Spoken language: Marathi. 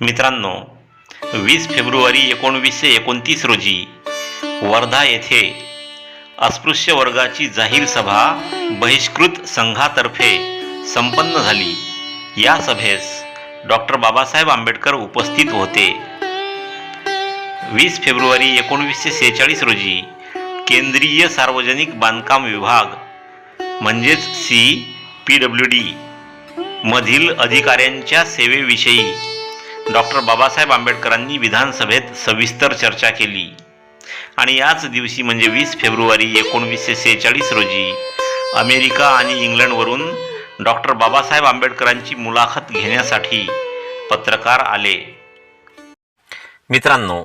मित्रांनो वीस फेब्रुवारी एकोणवीसशे एकोणतीस रोजी वर्धा येथे अस्पृश्य वर्गाची जाहीर सभा बहिष्कृत संघातर्फे संपन्न झाली. या सभेस डॉक्टर बाबासाहेब आंबेडकर उपस्थित होते. वीस फेब्रुवारी एकोणवीसशे सेहेचाळीस रोजी केंद्रीय सार्वजनिक बांधकाम विभाग म्हणजेच सी पी डब्ल्यू डी मधील अधिकाऱ्यांच्या सेवेविषयी डॉक्टर बाबासाहेब आंबेडकरांनी विधानसभेत सविस्तर चर्चा केली. आणि याच दिवशी म्हणजे वीस फेब्रुवारी एकोणवीसशे सेहेचाळीस रोजी अमेरिका आणि इंग्लंडवरून डॉक्टर बाबासाहेब आंबेडकरांची मुलाखत घेण्यासाठी पत्रकार आले. मित्रांनो